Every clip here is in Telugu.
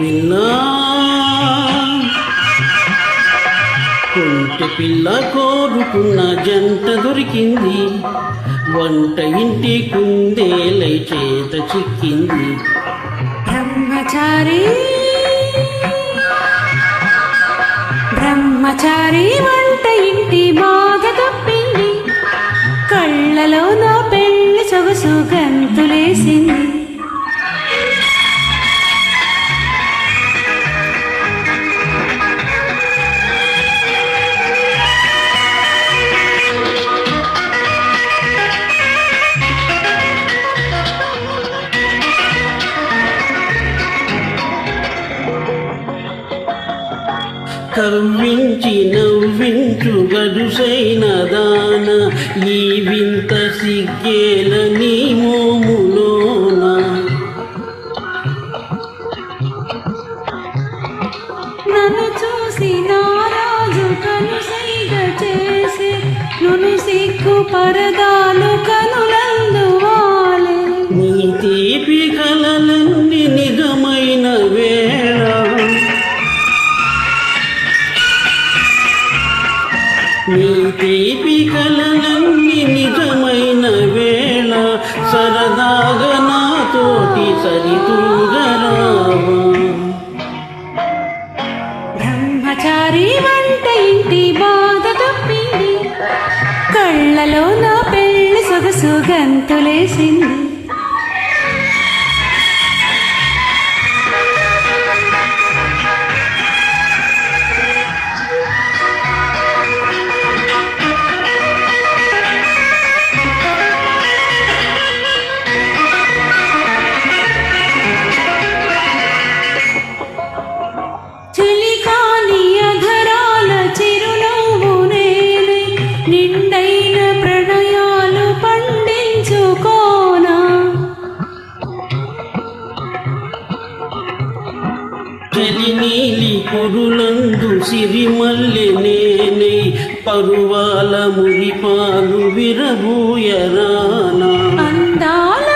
పిల్ల. కుంటి పిల్ల కోరుకున్న జంట దొరికింది. వంట ఇంటి కుందేలై చేత చిక్కింది. బ్రహ్మచారి బ్రహ్మచారి వంట ఇంటి బాధ తప్పింది. కళ్ళలో నా పెళ్ళి సొగసు గంతులేసింది. కవ్వించి నవ్వించు గడుసైన దాన ఈ వింత సిగ్గేల నీ మోములోన. నన్ను చూసి నారాజు కనుసైగ చేసి. నును సిగ్గు పరదాలు కనుల కలలన్నీ నిజమైన వేళ సరదాగా నాతోటి సరితూగరావా బ్రహ్మచారి వంట ఇంటి బాధ తప్పింది. కళ్ళలో నా పెళ్ళి సొగసు గంతులేసింది. నిండైన ప్రణయాలు పండించుకోనా? చెలి నీలి పొరులందు సిరిమల్లె నేనే పరువాల మురిపాలు విరబూయరానా? అందాల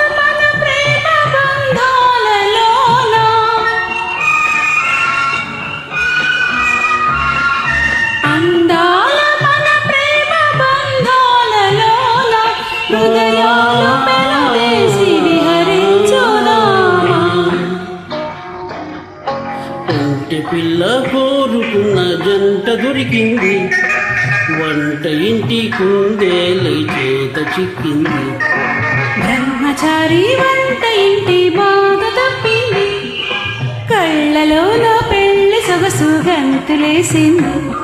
పిల్ల కోరుకున్న జంట దొరికింది. వంట ఇంటి కుందేలై చేత చిక్కింది. బ్రహ్మచారి వంట ఇంటి బాధ తప్పింది. కళ్ళలో నా పెళ్ళి సొగసు గంతులేసింది.